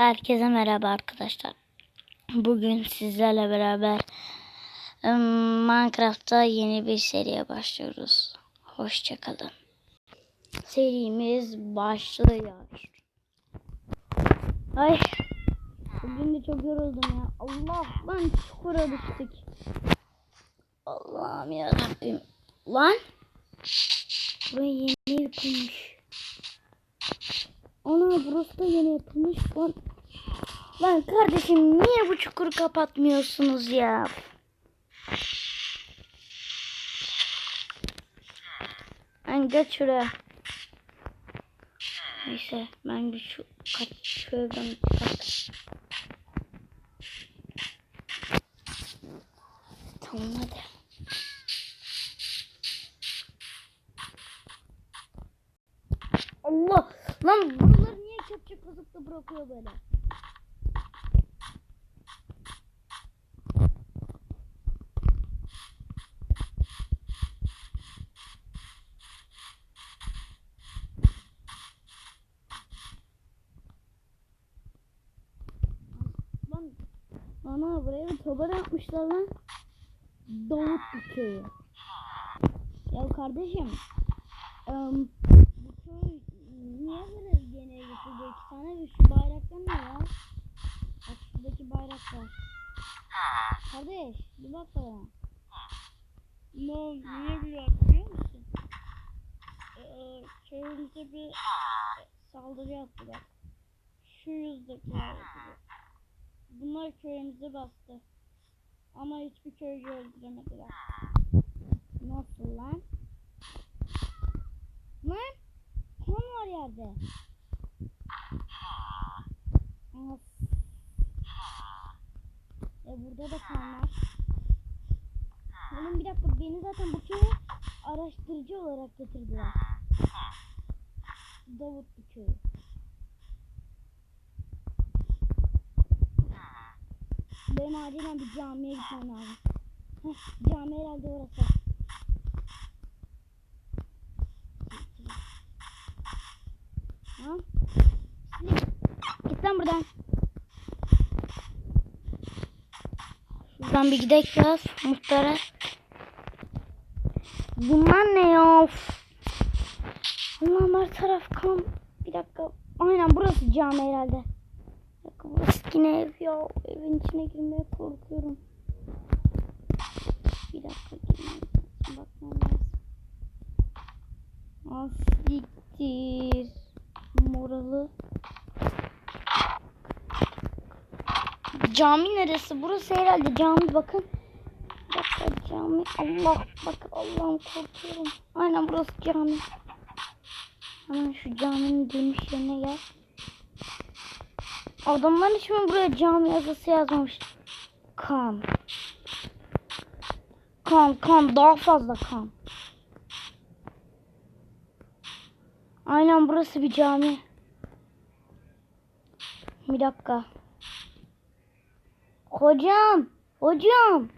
Herkese merhaba arkadaşlar. Bugün sizlerle beraber Minecraft'ta yeni bir seriye başlıyoruz. Hoşçakalın. Serimiz başlıyor. Ay. Bugün de çok yoruldum ya. Allah lan çukura düştük. Allah'ım yarabbim. Lan. Buraya yeni yapılmış. Ana burası da yeni yapılmış. Lan, lan kardeşim niye bu çukuru kapatmıyorsunuz ya? Ben geç şuraya. Neyse ben bir şu kaç şuradan kaç. Tamam hadi. Allah! Lan kazıp da bırakıyor böyle? Lan ana buraya bir tobar yapmışlar lan. Davut köyü. Ya kardeşim em, bu köy niye böyle gene getirdi iki tane ve şu bayraklar ne ya? Bak şuradaki bayraklar. Kardeş bir bak bana. Ne oldu? Niye bir biliyor musun? Ee, köyümüze bir saldırı yaptılar. Şu yüzdekiler. Bunlar köyümüze bastı. Ama hiçbir köyü öldüremediler. Nasıl lan? Lan kan var yerde. Of. E burada da kan var. Bir dakika beni zaten bu köye araştırıcı olarak getirdiler. Davutlu köyü. Benim acilen bir camiye gitmem lazım. Heh, cami herhalde orası. Ha? Git lan buradan. Şuradan bir gidelim biraz muhtara. Bunlar ne ya? Allah'ım her taraf kan. Bir dakika. Aynen burası cami herhalde. Bir dakika burası yine ev ya. Evin içine girmeye korkuyorum. Bir dakika girmeye bakmam lazım. Asiktir. Moralı. Cami neresi? Burası herhalde cami bakın. Dakika cami. Allah bak Allah'ım korkuyorum. Aynen burası cami. Hemen şu caminin girmiş yerine gel. Adamlar hiç mi buraya cami yazısı yazmamış? Kan. Kan kan daha fazla kan. Aynen burası bir cami. Bir dakika. Hocam. Hocam.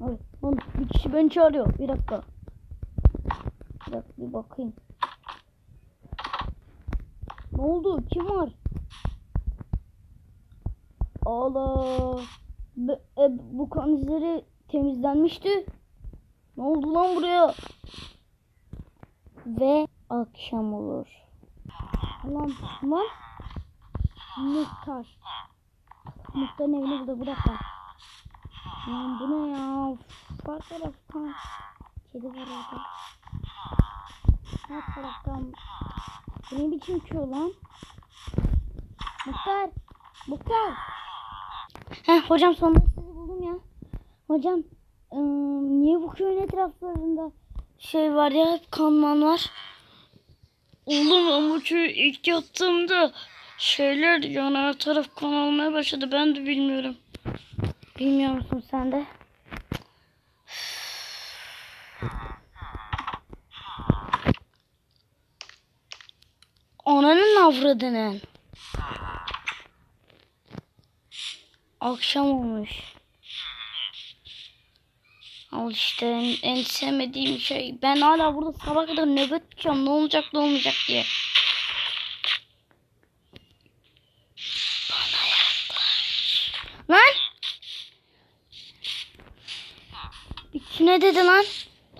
Ay, lan bir kişi beni çağırıyor. Bir dakika. Bir dakika bir bakayım. Ne oldu? Kim var? Allah. Be- e, bu kan izleri temizlenmişti. Ne oldu lan buraya? Ve akşam olur. Lan lan. Muhtar. Muhtarın evini burada bir dakika. Lan bu ne ya? Her taraftan kedi var orada. Her taraftan bu ne biçim köy lan? Muhtar. Muhtar. Heh hocam sonunda sizi buldum ya. Hocam ıı, niye bu köyün etraflarında şey var ya hep kanman var? Oğlum ama köyü ilk yattığımda şeyler yani her taraf kan almaya başladı. Ben de bilmiyorum. Bilmiyor musun sen de? Ananın avradının. Akşam olmuş. Al işte en, en sevmediğim şey. Ben hala burada sabah kadar nöbet tutuyorum. Ne olacak ne olmayacak diye. Bana Lan! Kim ne dedi lan?